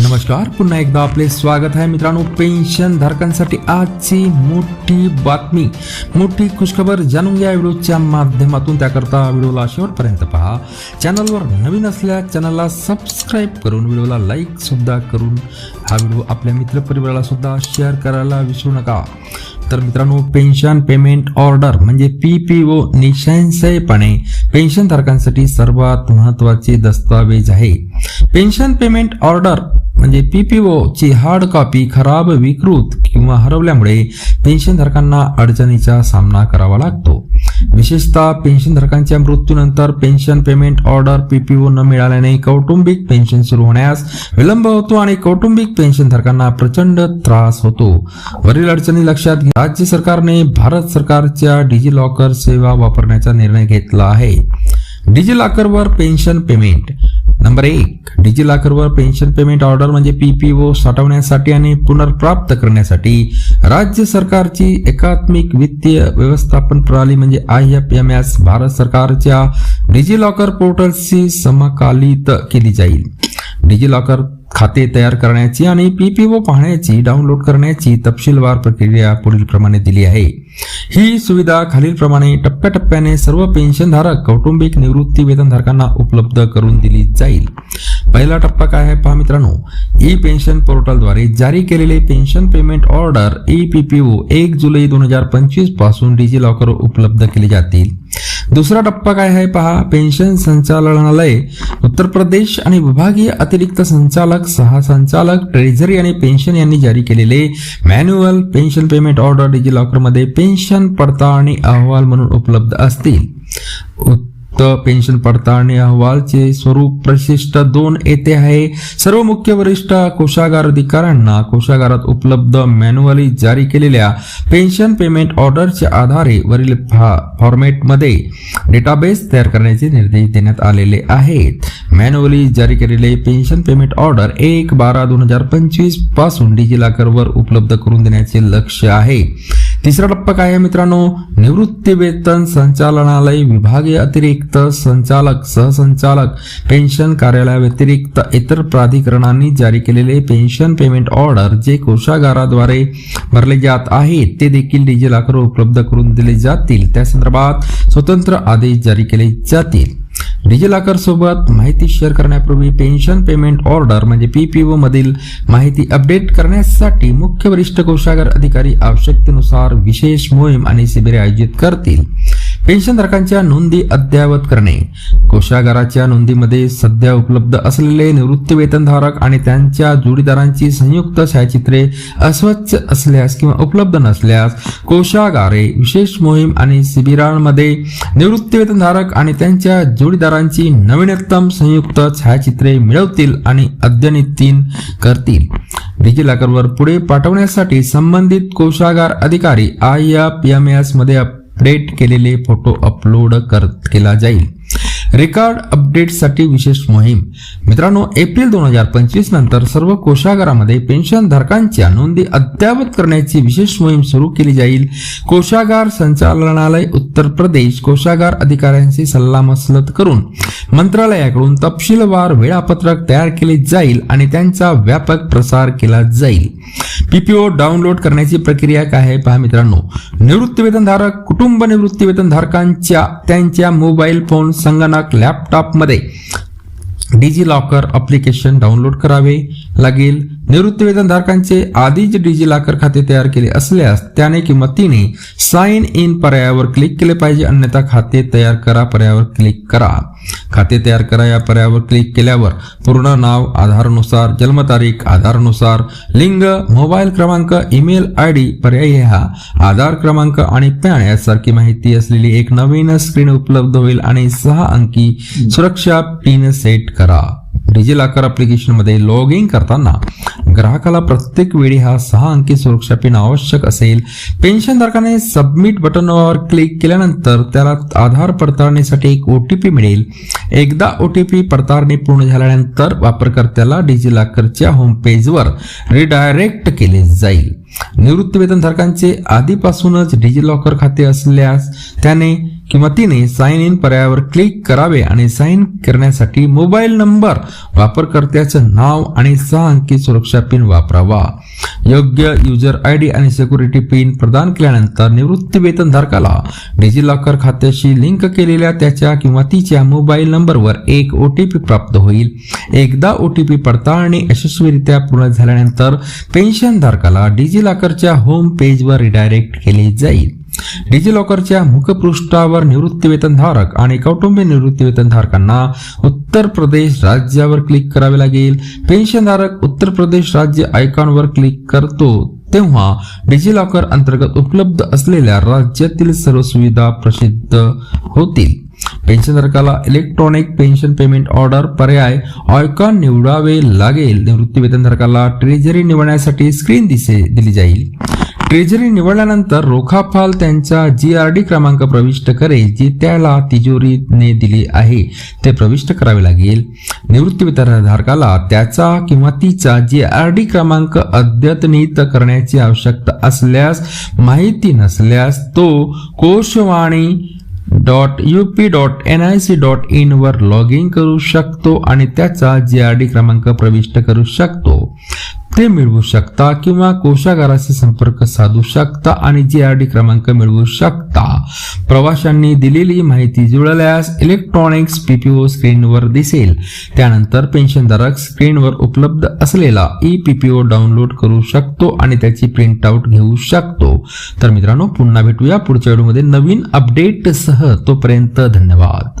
नमस्कार पुन्हा एकदा आपले स्वागत आहे मित्रांनो पेन्शन धारकांसाठी आजची मोठी बातमी. मोठी खुशखबर जाणून घ्या व्हिडिओच्या माध्यमातून. त्याकरता व्हिडिओला शेवटपर्यंत पहा. चॅनलवर नवीन असल्या चॅनलला सबस्क्राईब करून व्हिडिओला लाईक सुद्धा करून हा व्हिडिओ आपल्या मित्रपरिवाराला सुद्धा शेअर करायला विसरू नका. तर मित्रांनो पेन्शन पेमेंट ऑर्डर म्हणजे पी पी ओ निःसंशयपणे पेन्शनधारकांसाठी सर्वात महत्त्वाचे दस्तावेज आहे. पेन्शन पेमेंट ऑर्डर म्हणजे पी पी ची हार्ड कॉपी खराब विकृत किंवा हरवल्यामुळे पेन्शनधारकांना अडचणीचा सामना करावा लागतो. विशेषतः पेन्शनधारकांच्या मृत्यूनंतर पेन्शन पेमेंट ऑर्डर पीपीओ न मिळाल्याने कौटुंबिक पेन्शन सुरू होण्यास विलंब होतो आणि कौटुंबिक पेन्शनधारकांना प्रचंड त्रास होतो. वरील अडचणी लक्षात घेऊन राज्य सरकारने भारत सरकारच्या डिजी लॉकर सेवा वापरण्याचा निर्णय घेतला आहे. डिजी लॉकरवर पेन्शन पेमेंट नंबर एक डिजी लॉकरवर पेन्शन पेमेंट ऑर्डर म्हणजे पीपीओ साठवण्यासाठी आणि पुनर्प्राप्त करण्यासाठी राज्य सरकारची एकात्मिक वित्तीय व्यवस्थापन प्रणाली म्हणजे I F M S Bharat सरकारच्या डिजी लॉकर पोर्टलशी समकालित केली जाईल. डिजी लॉकर खाते तयार करण्याची आणि पीपीओ पाहण्याची डाउनलोड करण्याची तपशीलवार प्रक्रिया पुढील प्रमाणे दिली आहे. ही सुविधा खालीलप्रमाणे टप्प्याटप्प्याने सर्व पेन्शनधारक कौटुंबिक निवृत्ती वेतनधारकांना उपलब्ध करून दिली जाईल. पहिला टप्पा काय आहे पहा मित्रांनो. ई पेन्शन पोर्टलद्वारे जारी केलेले pension payment order e PPO एक जुलै दोन हजार पंचवीसपासून डिजी लॉकर उपलब्ध केले जातील. दुसरा टप्पा काय आहे पहा. पेन्शन संचालनालय उत्तर प्रदेश आणि विभागीय अतिरिक्त संचालक सहा संचालक ट्रेझरी आणि पेन्शन यांनी जारी केलेले manual pension payment order digi लॉकरमध्ये पेन्शन पेन्शन पडताळणी अहवाल म्हणून उपलब्ध असतील. उक्त पेन्शन पडताळणी अहवालचे स्वरूप प्रशिष्ट दोन येथे आहे. सर्व मुख्य वरिष्ठ कोषागार अधिकाऱ्यांना कोषागारात उपलब्ध मॅन्युअली जारी केलेल्या पेन्शन पेमेंट ऑर्डरच्या आधारे वरील फॉर्मेटमध्ये डेटाबेस तयार करण्याचे निर्देश देण्यात आलेले आहेत. मॅन्युअली जारी केलेले पेन्शन पेमेंट ऑर्डर एक बारा दोन हजार पंचवीसपासून डिजिलॉकरवर उपलब्ध करून देण्याचे लक्ष्य आहे. तिसरा टप्पा काय आहे मित्रांनो? निवृत्ती वेतन संचालनालय विभागीय अतिरिक्त संचालक सहसंचालक पेन्शन कार्यालयाव्यतिरिक्त इतर प्राधिकरणांनी जारी केलेले पेन्शन पेमेंट ऑर्डर जे कोषागाराद्वारे भरले जात आहेत ते देखील डिजिलॉकर उपलब्ध करून दिले जातील. त्या संदर्भात स्वतंत्र आदेश जारी केले जातील. डिजिलॉकर सोबत माहिती शेअर करण्यापूर्वी पेन्शन पेमेंट ऑर्डर म्हणजे पीपीओ मधील माहिती अपडेट करण्यासाठी मुख्य वरिष्ठ कोषागार अधिकारी आवश्यकतेनुसार विशेष मोहीम आणि शिबिरे आयोजित करतील. पेन्शनधारकांच्या नोंदी अद्ययावत करणे कोषागाराच्या नोंदीमध्ये सध्या उपलब्ध असलेले निवृत्ती वेतनधारक आणि त्यांच्या जोडीदारांची संयुक्त छायाचित्रे अस्वच्छ असल्यास किंवा उपलब्ध नसल्यास कोषागारे विशेष मोहीम आणि शिबिरांमध्ये निवृत्ती वेतनधारक आणि त्यांच्या जोडीदारांची नवीनतम संयुक्त छायाचित्रे मिळवतील आणि अद्यनितीन करतील. डिजिलॉकरवर पुढे पाठवण्यासाठी संबंधित कोशागार अधिकारी आय एफ एम एसमध्ये अपडेट केलेले फोटो अपलोड कर केला जाईल. रेकॉर्ड अपडेटसाठी विशेष मोहीम. मित्रांनो एप्रिल दोन हजार पंचवीस नंतर सर्व कोषागारामध्ये पेन्शनधारकांच्या नोंदी अद्ययावत करण्याची विशेष मोहीम सुरू केली जाईल. कोषागार संचालनालय उत्तर प्रदेश कोषागार अधिकाऱ्यांशी सल्लामसलत करून मंत्रालयाकडून तपशीलवार वेळापत्रक तयार केले जाईल आणि त्यांचा व्यापक प्रसार केला जाईल. पीपीओ डाउनलोड करण्याची प्रक्रिया काय आहे पहा मित्रांनो. निवृत्तीवेतनधारक कुटुंब निवृत्तीवेतनधारकांच्या त्यांच्या मोबाईल फोन संगणक लॅपटॉपमध्ये डिजी लॉकर अप्लिकेशन डाउनलोड करावे. लागेल. निवृत्तीवेतनधारकांचे आधीच डिजी लॉकर खाते तयार केले असल्यास त्याने किंवा तिने साइन इन पर्यायावर क्लिक केले पाहिजे. अन्यथा खाते तयार करा पर्यायावर क्लिक करा. खाते तयार करा या पर्यायावर क्लिक केल्यावर पूर्ण नाव आधारनुसार जन्मतारीख आधारनुसार लिंग मोबाईल क्रमांक ईमेल आय डी पर्याय हा आधार क्रमांक आणि पॅन यासारखी माहिती असलेली एक नवीन स्क्रीन उपलब्ध होईल आणि सहा अंकी सुरक्षा पिन सेट करा. डिजिलॉकर अप्लिकेशनमध्ये लॉग इन करताना ग्राहकाला प्रत्येक वेळी हा सहा अंकी सुरक्षा पिन आवश्यक असेल. पेन्शनधारकाने सबमिट बटनवर क्लिक केल्यानंतर त्याला आधार पडताळणीसाठी एक ओ टी पी मिळेल. एकदा ओ टी पी पडताळणी पूर्ण झाल्यानंतर वापरकर्त्याला डिजिलॉकरच्या होमपेजवर रिडायरेक्ट केले जाईल. निवृत्ती वेतनधारकांचे आधीपासूनच डिजिलॉकर खाते असल्यास त्याने किंवा तिने साइन इन पर्यायावर क्लिक करावे आणि साइन करण्यासाठी मोबाईल नंबर वापरकर्त्याचं नाव आणि सहा अंकी सुरक्षा पिन वापरावा. योग्य युजर आय डी आणि सिक्युरिटी पिन प्रदान केल्यानंतर निवृत्ती वेतनधारकाला डिजिलॉकर खात्याशी लिंक केलेल्या त्याच्या किंवा तिच्या मोबाईल नंबरवर एक ओ टी पी प्राप्त होईल. एकदा ओ टी पी पडताळणी यशस्वीरित्या पूर्ण झाल्यानंतर पेन्शनधारकाला डिजिलॉकरच्या होम पेजवर रिडायरेक्ट केले जाईल. डिजिलॉकरच्या मुखपृष्ठावर निवृत्तीवेतनधारक आणि कौटुंबिक निवृत्तीवेतनधारकांना उत्तर प्रदेश राज्यावर क्लिक करावे लागेल. पेन्शनधारक उत्तर प्रदेश राज्य आयकॉनवर क्लिक करतो तेव्हा डिजिलॉकर अंतर्गत उपलब्ध असलेल्या राज्यातील सर्व सुविधा प्रसिद्ध होतील. पेन्शनधारकाला इलेक्ट्रॉनिक पेन्शन पेमेंट ऑर्डर पर्याय आयकॉन निवडावे लागेल. निवृत्ती वेतनधारकाला ट्रेजरी निवडण्यासाठी स्क्रीन दिसे दिली जाईल. ट्रेजरी निवडल्यानंतर रोखाफाल त्यांचा जी आर डी क्रमांक प्रविष्ट करेल जी त्याला तिजोरीने दिली आहे. ते प्रविष्ट करावे लागेल. निवृत्ती वितरणधारकाला त्याचा किंवा तिचा जी आर डी क्रमांक अद्यतनित करण्याची आवश्यकता असल्यास माहिती नसल्यास तो Koshvani dot U P dot N I C dot in वर लॉग इन करू शकतो आणि त्याचा जी आर डी क्रमांक प्रविष्ट करू शकतो. ते मिळवू शकता किंवा कोशागाराशी संपर्क साधू शकता आणि जी आर डी क्रमांक मिळवू शकता. प्रवाशांनी दिलेली माहिती जुळल्यास इलेक्ट्रॉनिक्स पीपीओ स्क्रीनवर दिसेल. त्यानंतर पेन्शनधारक स्क्रीनवर उपलब्ध असलेला ई पीपीओ डाउनलोड करू शकतो आणि त्याची प्रिंट आउट घेऊ शकतो. तर मित्रांनो पुन्हा भेटूया पुढच्या व्हिडिओमध्ये नवीन अपडेटसह तोपर्यंत धन्यवाद.